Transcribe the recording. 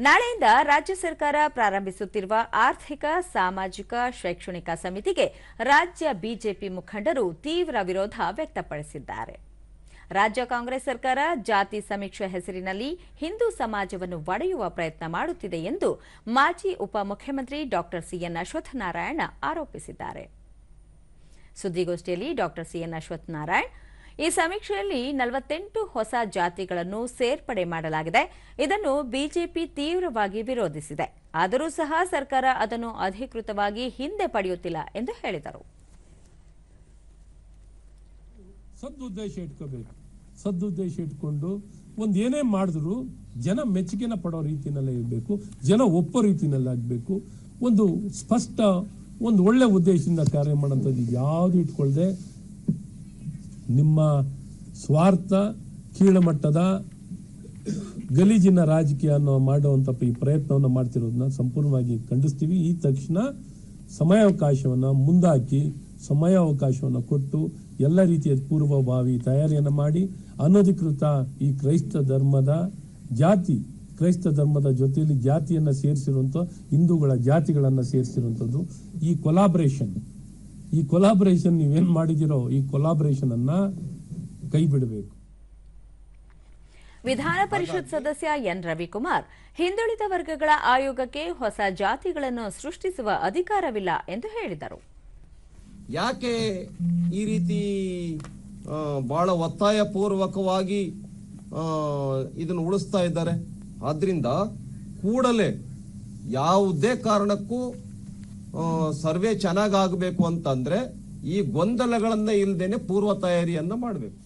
ನಾಳೆಯಿಂದ ರಾಜ್ಯ ಸರ್ಕಾರ ಪ್ರಾರಂಭಿಸುತ್ತಿರುವ ಆರ್ಥಿಕ, ಸಾಮಾಜಿಕ, ಶೈಕ್ಷಣಿಕ ಸಮಿತಿಗೆ ರಾಜ್ಯ ಬಿಜೆಪಿ ಮುಖಂಡರು ತೀವ್ರ ವಿರೋಧ ವ್ಯಕ್ತಪಡಿಸಿದ್ದಾರೆ. ರಾಜ್ಯ ಕಾಂಗ್ರೆಸ್ ಸರ್ಕಾರ ಜಾತಿ ಸಮೀಕ್ಷೆ ಹೆಸರಿನಲ್ಲಿ ಹಿಂದೂ ಸಮಾಜವನ್ನು ಒಡೆಯುವ ಪ್ರಯತ್ನ ಮಾಡುತ್ತಿದೆ ಎಂದು ಮಾಜಿ ಉಪಮುಖ್ಯಮಂತ್ರಿ ಡಾ. ಸಿಎನ್. ಅಶ್ವತ್ಥನಾರಾಯಣ ಆರೋಪಿಸಿದ್ದಾರೆ. ಸುದ್ದಿಗೋಷ್ಠಿಯಲ್ಲಿ ಡಾ. ಸಿಎನ್. ಅಶ್ವತ್ಥನಾರಾಯಣ್ ಈ ಸಮೀಕ್ಷೆಯಲ್ಲಿ ನಲವತ್ತೆಂಟು ಹೊಸ ಜಾತಿಗಳನ್ನು ಸೇರ್ಪಡೆ ಮಾಡಲಾಗಿದೆ. ಇದನ್ನು ಬಿಜೆಪಿ ತೀವ್ರವಾಗಿ ವಿರೋಧಿಸಿದೆ. ಆದರೂ ಸಹ ಸರ್ಕಾರ ಅದನ್ನು ಅಧಿಕೃತವಾಗಿ ಹಿಂದೆ ಪಡೆಯುತ್ತಿಲ್ಲ ಎಂದು ಹೇಳಿದರು. ಸದುದ್ದೇಶ ಇಟ್ಕೋಬೇಕು. ಸದುದ್ದೇಶ ಇಟ್ಕೊಂಡು ಒಂದ್ ಏನೇ ಮಾಡಿದ್ರು ಜನ ಮೆಚ್ಚುಗೆನ ಪಡೋ ರೀತಿನಲ್ಲೇ ಇರಬೇಕು. ಜನ ಒಪ್ಪೋ ರೀತಿನಲ್ಲಿ ಆಗ್ಬೇಕು. ಒಂದು ಸ್ಪಷ್ಟ, ಒಂದು ಒಳ್ಳೆ ಉದ್ದೇಶದಿಂದ ಕಾರ್ಯ ಮಾಡೋಂಥದ್ದು ಯಾವುದು ಇಟ್ಕೊಳ್ದೆ ನಿಮ್ಮ ಸ್ವಾರ್ಥ ಕೀಳಮಟ್ಟದ ಗಲೀಜಿನ ರಾಜಕೀಯ ಅನ್ನೋ ಮಾಡುವಂತ ಈ ಪ್ರಯತ್ನವನ್ನು ಮಾಡ್ತಿರೋದನ್ನ ಸಂಪೂರ್ಣವಾಗಿ ಖಂಡಿಸ್ತೀವಿ. ಈ ತಕ್ಷಣ ಸಮಯಾವಕಾಶವನ್ನು ಮುಂದಾಕಿ ಸಮಯಾವಕಾಶವನ್ನು ಕೊಟ್ಟು ಎಲ್ಲ ರೀತಿಯ ಪೂರ್ವಭಾವಿ ತಯಾರಿಯನ್ನು ಮಾಡಿ, ಅನಧಿಕೃತ ಈ ಕ್ರೈಸ್ತ ಧರ್ಮದ ಜಾತಿ, ಕ್ರೈಸ್ತ ಧರ್ಮದ ಜೊತೆಯಲ್ಲಿ ಜಾತಿಯನ್ನ ಸೇರಿಸಿರುವಂಥ ಹಿಂದೂಗಳ ಜಾತಿಗಳನ್ನ ಸೇರಿಸಿರುವಂತದ್ದು ಈ ಕೊಲಾಬರೇಷನ್ ಈ ಕೊಲಾಬರೇಷನ್ ನೀವೇನ್ ಮಾಡಿದಿರೋ ಈ ಕೊಲಾಬರೇಷನ್ ಅನ್ನ ಕೈ ಬಿಡಬೇಕು. ವಿಧಾನ ಪರಿಷತ್ ಸದಸ್ಯ ಎನ್ ರವಿಕುಮಾರ್ ಹಿಂದುಳಿದ ವರ್ಗಗಳ ಆಯೋಗಕ್ಕೆ ಹೊಸ ಜಾತಿಗಳನ್ನು ಸೃಷ್ಟಿಸುವ ಅಧಿಕಾರವಿಲ್ಲ ಎಂದು ಹೇಳಿದರು. ಯಾಕೆ ಈ ರೀತಿ ಬಹಳ ಒತ್ತಾಯ ಪೂರ್ವಕವಾಗಿ ಇದನ್ನು ಉಳಿಸ್ತಾ ಇದ್ದಾರೆ? ಆದ್ರಿಂದ ಕೂಡಲೇ ಯಾವುದೇ ಕಾರಣಕ್ಕೂ ಸರ್ವೆ ಚೆನ್ನಾಗಾಗಬೇಕು ಅಂತಂದ್ರೆ ಈ ಗೊಂದಲಗಳನ್ನ ಇಲ್ದೇನೆ ಪೂರ್ವ ತಯಾರಿಯನ್ನ ಮಾಡಬೇಕು.